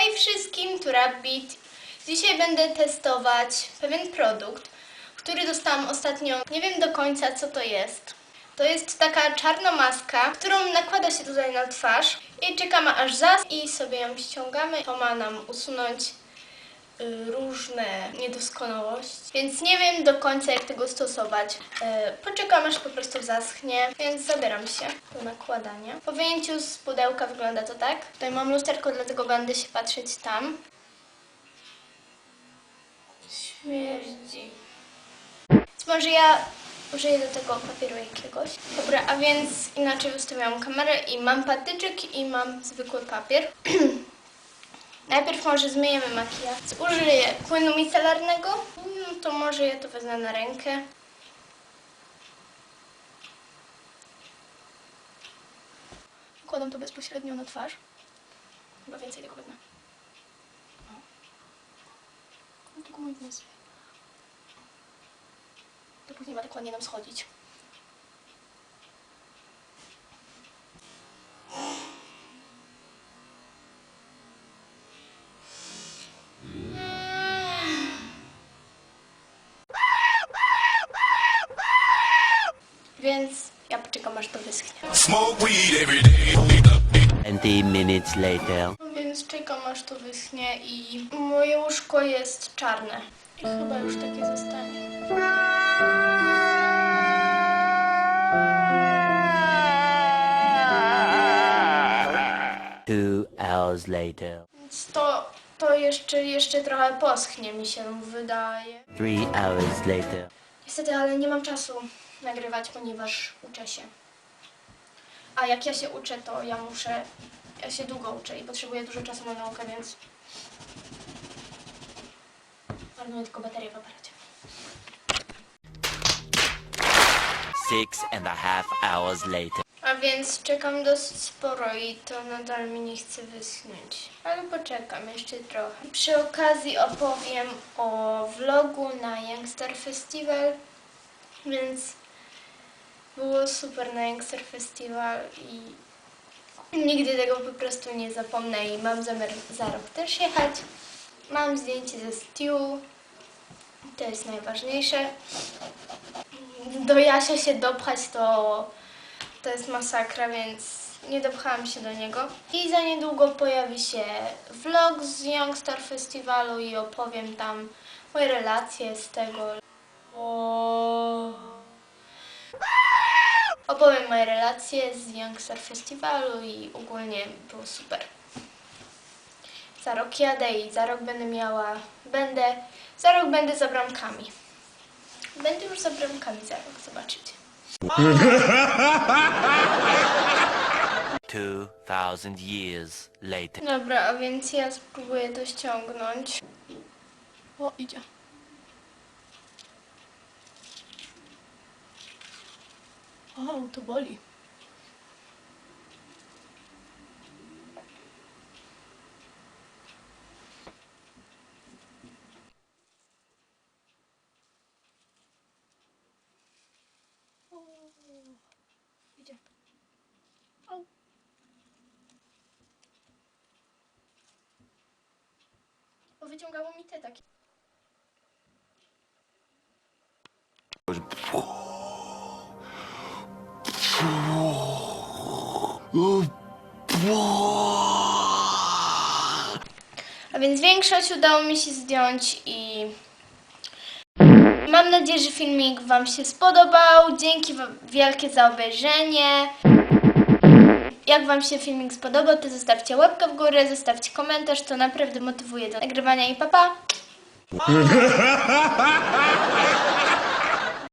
Hej wszystkim, tu Rabbit. Dzisiaj będę testować pewien produkt, który dostałam ostatnio. Nie wiem do końca co to jest. To jest taka czarna maska, którą nakłada się tutaj na twarz i czekamy aż zas i sobie ją ściągamy. To ma nam usunąć różne niedoskonałości, więc nie wiem do końca jak tego stosować. E, Poczekam aż po prostu zaschnie, więc zabieram się do nakładania. Po wyjęciu z pudełka wygląda to tak. Tutaj mam lusterko, dlatego będę się patrzeć tam. Śmierdzi. Więc może ja użyję do tego papieru jakiegoś. Dobra, a więc inaczej ustawiałam kamerę i mam patyczek i mam zwykły papier. Najpierw może zmyjemy makijaż. Użyję płynu micelarnego. No to może ja to wezmę na rękę. Kładam to bezpośrednio na twarz. Chyba więcej tego wezmę. No, tylko mój. To później ma tak ładnie nam schodzić. Poczekam aż to wyschnie. Smoke weed every day. 20 minutes later. Więc czekam aż to wyschnie i moje łóżko jest czarne. I chyba już takie zostanie. Two hours later. Więc to, to jeszcze, jeszcze trochę poschnie mi się wydaje. Three hours later. Niestety, ale nie mam czasu nagrywać, ponieważ uczę się. A jak ja się uczę, to ja muszę, ja się długo uczę i potrzebuję dużo czasu na naukę, więc marnuję tylko baterię w aparacie. Six and a half hours later. A więc czekam dosyć sporo i to nadal mi nie chce wyschnąć. Ale poczekam jeszcze trochę. Przy okazji opowiem o vlogu na Youngster Festival, więc było super na Youngster Festival i nigdy tego po prostu nie zapomnę i mam zamiar za rok też jechać. Mam zdjęcie ze Stew, to jest najważniejsze. Do Jasia się dopchać to to jest masakra, więc nie dopchałam się do niego. I za niedługo pojawi się vlog z Youngstar Festiwalu i opowiem tam moje relacje z tego. O... Opowiem moje relacje z Youngstar Festiwalu i ogólnie było super. Za rok jadę i za rok będę miała, będę, za rok będę za bramkami. Będę już za bramkami za rok, zobaczycie. Two thousand years later. Dobra, a więc ja spróbuję to ściągnąć. O, idzie. O, to boli. O, Idzie. Au. Bo wyciągało mi te takie. A więc większość udało mi się zdjąć i mam nadzieję, że filmik Wam się spodobał. Dzięki wielkie za obejrzenie. Jak Wam się filmik spodobał, to zostawcie łapkę w górę, zostawcie komentarz, to naprawdę motywuje do nagrywania i papa. Pa.